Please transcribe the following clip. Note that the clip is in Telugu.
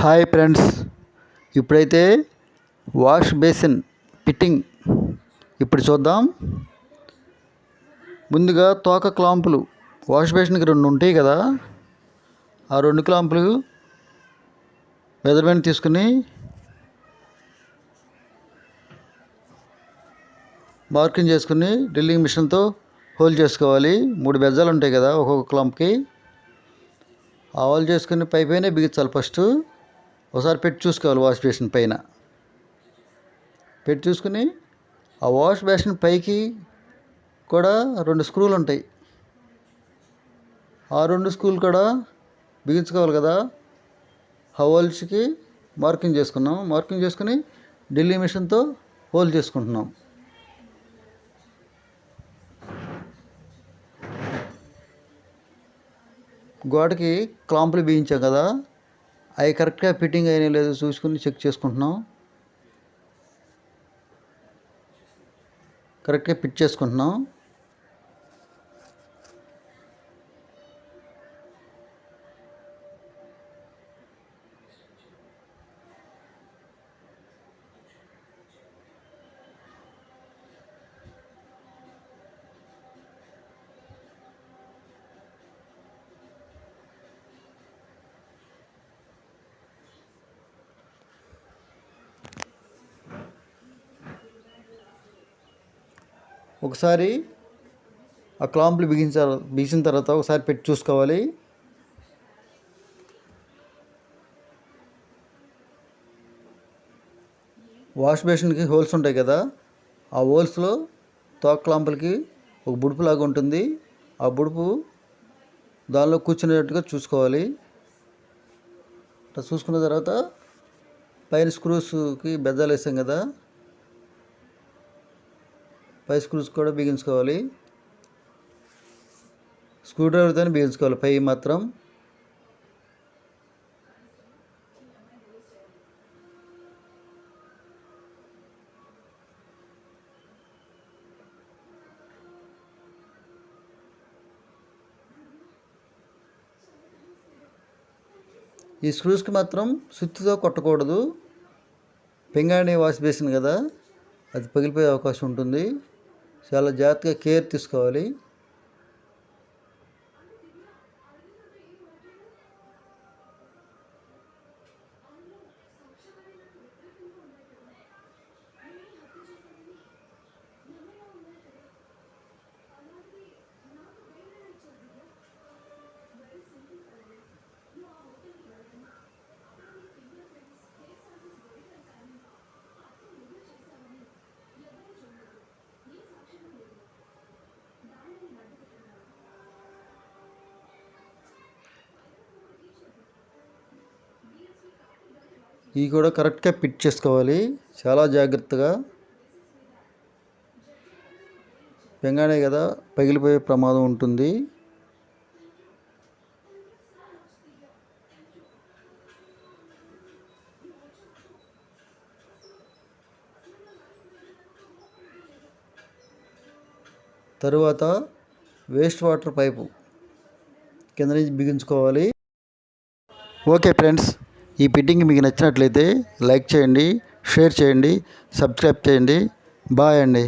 Hi friends. ఇప్పుడైతే వాష్ బేసిన్ ఫిట్టింగ్. ఇప్పుడు చూద్దాం. ముందుగా తోక క్లాంపులు. వాష్ బేసిన్కి రెండు ఉంటాయి కదా. ఆ రెండు క్లాంపులు మెజర్మెంట్ తీసుకుని మార్కింగ్ చేసుకుని డ్రిల్లింగ్ మిషన్తో హోల్ చేసుకోవాలి. మూడు బెజ్జాలు ఉంటాయి కదా ఒక్కొక్క క్లాంప్కి. ఆ చేసుకుని పైపైనే బిగించాలి ఫస్ట్. ఒకసారి పెట్టి చూసుకోవాలి వాష్ బేసిన్ పైన. పెట్టి చూసుకుని ఆ వాష్ బేసిన్ పైకి కూడా రెండు స్క్రూలు ఉంటాయి. ఆ రెండు స్క్రూలు కూడా బిగించుకోవాలి కదా. ఆ హోల్స్కి మార్కింగ్ చేసుకున్నాం. మార్కింగ్ చేసుకుని ఢిల్లీ మిషన్తో హోల్ చేసుకుంటున్నాం. గోడకి క్లాంపులు బిగించాం కదా. అవి కరెక్ట్గా ఫిట్టింగ్ అయినా లేదో చూసుకుని చెక్ చేసుకుంటున్నాం. కరెక్ట్గా ఫిట్ చేసుకుంటున్నాం. ఒకసారి ఆ క్లాంపులు బిగించారు బిగించిన తర్వాత ఒకసారి పెట్టి చూసుకోవాలి. వాష్ బేసిన్కి హోల్స్ ఉంటాయి కదా ఆ హోల్స్లో తోక క్లాంపులకి ఒక బుడుపు లాగా ఉంటుంది. ఆ బుడుపు దానిలో కూర్చునేటట్టుగా చూసుకోవాలి. అట్లా చూసుకున్న తర్వాత పైన స్క్రూస్కి బెజ్జాలు వేసాం కదా పై స్క్రూస్ కూడా బిగించుకోవాలి. స్క్రూ డ్రైవర్తో బిగించుకోవాలి పై మాత్రం. ఈ స్క్రూస్కి మాత్రం సుత్తితో కొట్టకూడదు. పింగాణి వాష్ బేసిన్ కదా అది పగిలిపోయే అవకాశం ఉంటుంది. చాలా జాగ్రత్తగా కేర్ తీసుకోవాలి. ఇవి కూడా కరెక్ట్గా ఫిట్ చేసుకోవాలి. చాలా జాగ్రత్తగా. పెంగానే కదా పగిలిపోయే ప్రమాదం ఉంటుంది. తరువాత వేస్ట్ వాటర్ పైపు కింద నుంచి బిగించుకోవాలి. Okay friends. ఈ బిడ్డింగ్ మీకు నచ్చినట్లయితే లైక్ చేయండి షేర్ చేయండి సబ్స్క్రైబ్ చేయండి. బాయ్ అండి.